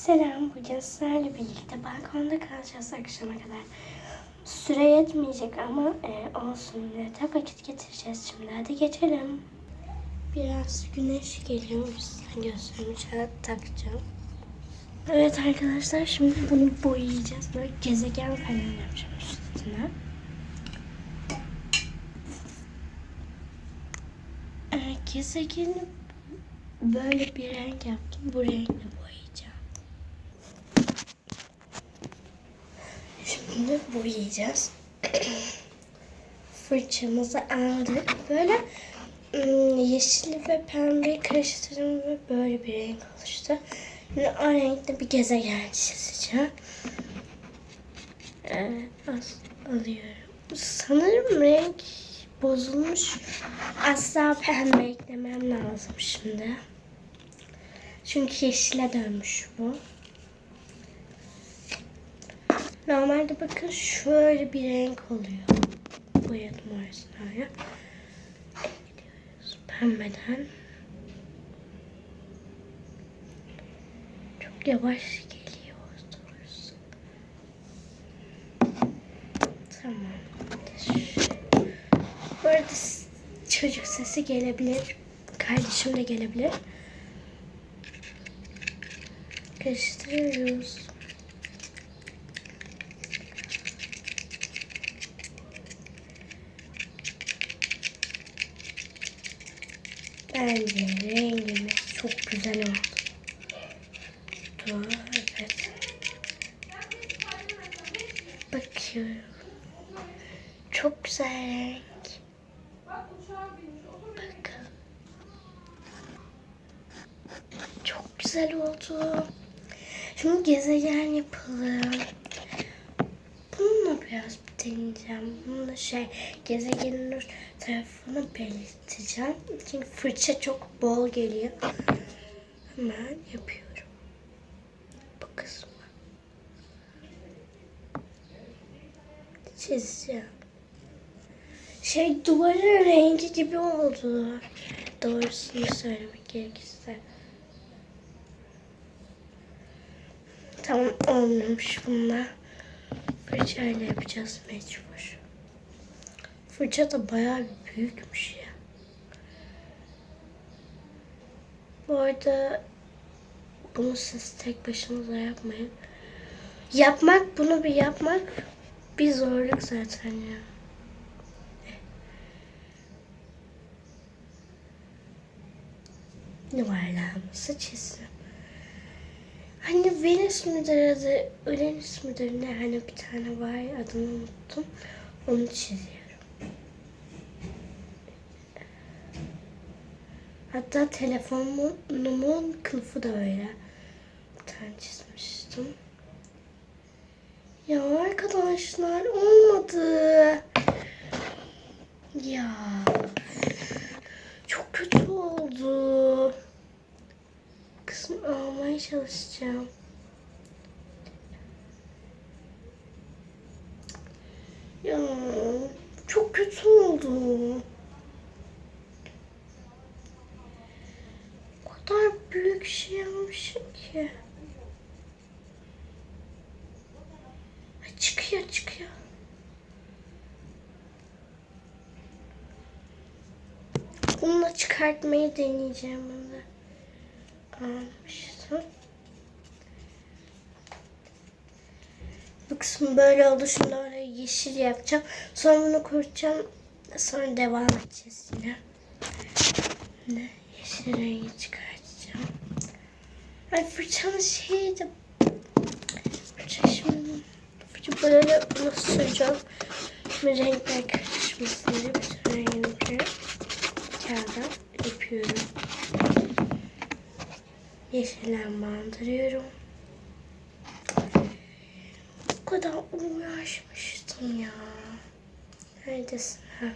Selam, bugün sizlerle birlikte balkonda kalacağız akşama kadar. Süre yetmeyecek ama e, olsun de vakit getireceğiz şimdi. Hadi geçelim. Biraz güneş geliyor. O yüzden ça- takacağım. Evet arkadaşlar şimdi bunu boyayacağız. Böyle gezegen falan yapacağım üstüne. E, gezegeni böyle bir renk yaptım. Bu boyayacağım. Şimdi boyayacağız. Fırçamızı aldık. Böyle ım, yeşil ve pembe karıştırdım ve böyle bir renk oluştu. Şimdi o renkte bir gezegen çizeceğim. Az alıyorum. Sanırım renk bozulmuş. Asla pembe eklemem lazım şimdi. Çünkü yeşile dönmüş bu. Normalde bakın şöyle bir renk oluyor. Boyadım orasını Gidiyoruz pembeden. Çok yavaş geliyor doğrusu. Tamam. Bu arada çocuk sesi gelebilir. Kardeşim de gelebilir. Karıştırıyoruz. Bence rengimiz çok güzel oldu. Dur, evet. Bakıyorum. Çok güzel renk. Bakın. Çok güzel oldu. Şimdi gezegen yapalım. Bununla biraz deneyeceğim. Bununla şey gezegenin tarafını belirteceğim. Çünkü fırça çok bol geliyor. Hemen yapıyorum. Bu kısmı. Çizeceğim. Şey duvarın rengi gibi oldu. Doğrusunu söylemek gerekirse. Tamam olmuyormuş bunlar. Fırçayla yapacağız mecbur. Fırça da bayağı büyükmüş ya. Bu arada bunu siz tek başınıza yapmayın. Yapmak, bunu bir yapmak bir zorluk zaten ya. Yuvarlağımızı çizdim. Hani Venüs müdür adı, Uranüs müdür ne hani bir tane var adını unuttum. Onu çiziyorum. Hatta telefonumun kılıfı da öyle. Bir tane çizmiştim. Ya arkadaşlar olmadı. Ya çok kötü oldu. Kısmı almaya çalışacağım. Ya çok kötü oldu. O kadar büyük yapmışım ki. Ay, Çıkıyor çıkıyor. Bununla çıkartmayı deneyeceğim de. Almıştım. Bu kısmı böyle oldu. Şimdi oraya yeşil yapacağım. Sonra bunu kurutacağım. Sonra devam edeceğiz yine. Ne? Yeşil rengi çıkartacağım. Ay fırçanın şeyi de... Fırça şimdi... Fırça böyle nasıl süreceğim? Şimdi renkler karışmasın diye bütün rengini buraya kağıda yapıyorum. Yeşilden bandırıyorum. Bu kadar uğraşmıştım ya. Neredesin? Ha.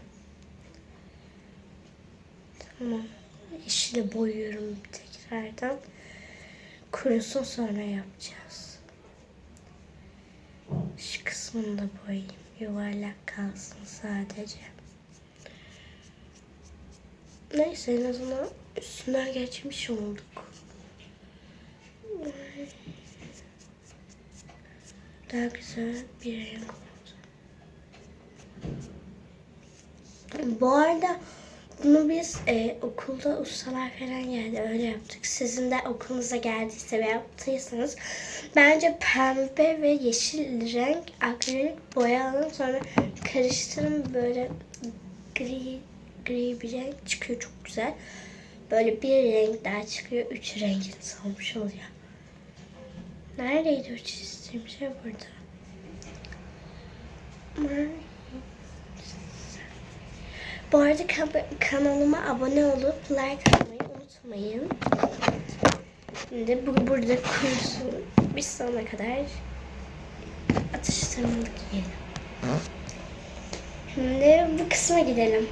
Tamam. Yeşile boyuyorum tekrardan. Kurusun sonra yapacağız. Şu kısmını da boyayayım. Yuvarlak kalsın sadece. Neyse en azından üstünden geçmiş olduk. Daha güzel bir renk oldu. Bu arada bunu biz e, okulda ustalar falan geldi öyle yaptık. Sizin de okulunuza geldiyse ve yaptıysanız bence pembe ve yeşil renk akrilik boya alın sonra karıştırın böyle gri gri bir renk çıkıyor çok güzel. Böyle bir renk daha çıkıyor. Üç rengin olmuş oluyor. Neredeydi o çizdiğim şey burada. Bu arada kan- kanalıma abone olup like atmayı unutmayın. Şimdi bu burada kurusun. Biz sonuna kadar atıştırmalık yiyelim. Şimdi bu kısma gidelim.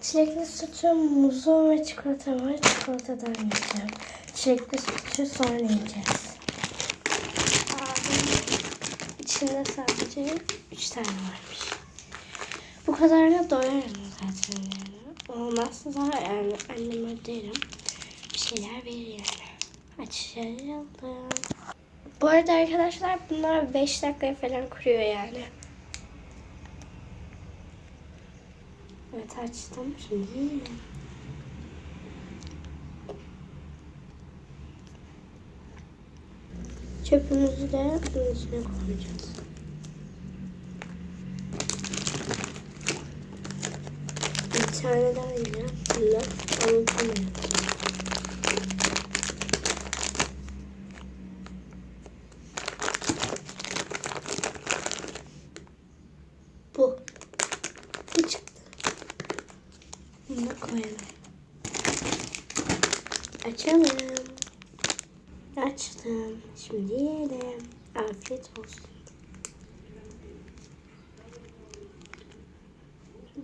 Çilekli sütü, muzum ve çikolata var. Çikolatadan yiyeceğim. Çilekli sütü sonra yiyeceğiz. İçinde sadece 3 tane varmış. Bu kadarla doyarım zaten yani. Olmazsa da yani anneme derim. Bir şeyler verir yani. Açalım. Bu arada arkadaşlar bunlar 5 dakikaya falan kuruyor yani. Evet açtım. Şimdi Çöpümüzü de bunun içine koyacağız. Bir tane daha yine. Bunu unutmayalım. Bu. Bu çıktı. Bunu da koyalım. Açalım. Açtım. Afiyet olsun.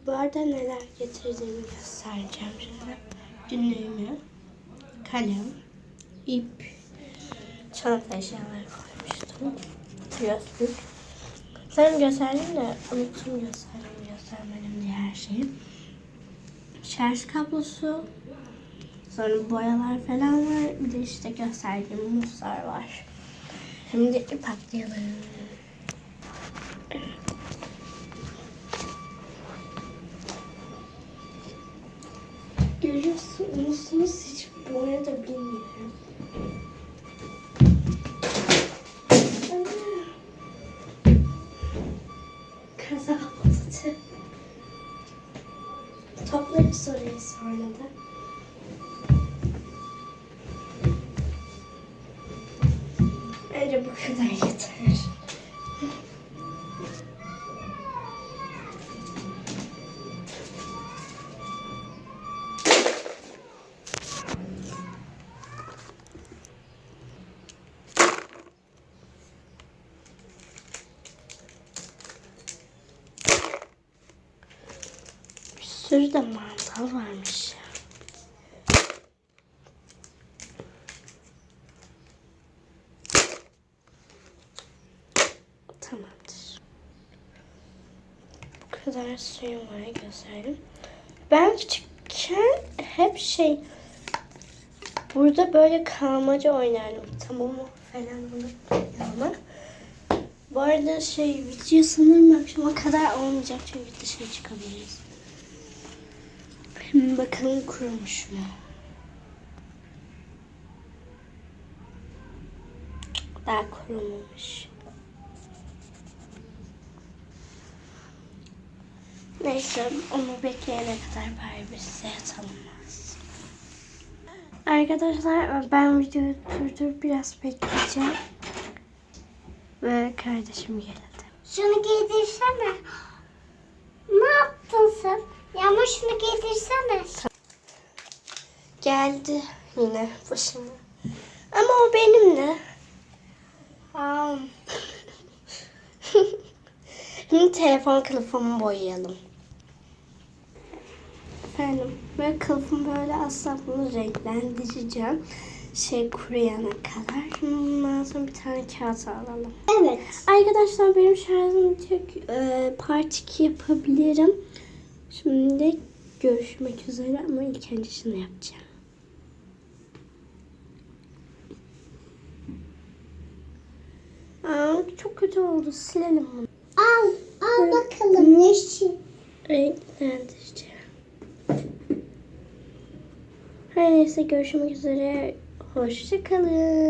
Bu arada neler getirdiğimi göstereceğim şimdi. Günlüğümü, kalem, ip, çanta eşyaları koymuştum. Gözlük. Sen gösterdim de unuttum gösterdim göstermedim diye her şeyi. Şarj kablosu, Sonra boyalar falan var. Bir de işte gösterdiğim muzlar var. Şimdi ip atlayalım. Görüyorsun musunuz hiç boya da bilmiyorum. Kaza oldu. Toplarız orayı sonra da. Bence bu kadar yeter. Sürü de mantal varmış ya. Tamamdır. Bu kadar suyum var gösterdim. Ben küçükken hep şey burada böyle kalmaca oynardım. Tamam mı falan bunu ama bu arada şey video sanırım akşama kadar olmayacak çünkü dışarı çıkabiliriz. Şimdi bakalım kurumuş mu? Daha kurumamış. Neyse onu bekleyene kadar bari biz size yatalımız. Arkadaşlar ben videoyu durdurup biraz bekleyeceğim. Ve kardeşim geldi. Şunu giydirsene. Ne yaptın sen? Yağmur şunu giydirsene. Geldi yine başıma. Ama o benimle. Şimdi telefon kılıfımı boyayalım. Efendim böyle kılıfımı böyle asla bunu renklendireceğim. Şey kuruyana kadar. Ondan sonra bir tane kağıt alalım. Evet. Arkadaşlar benim şarjım çok e, ee, part yapabilirim. Şimdi görüşmek üzere ama ilk önce şunu yapacağım. Aa, çok kötü oldu. Silelim bunu. Al, al bakalım. Yeşil. Renklendireceğim. Her neyse görüşmek üzere. Hoşçakalın.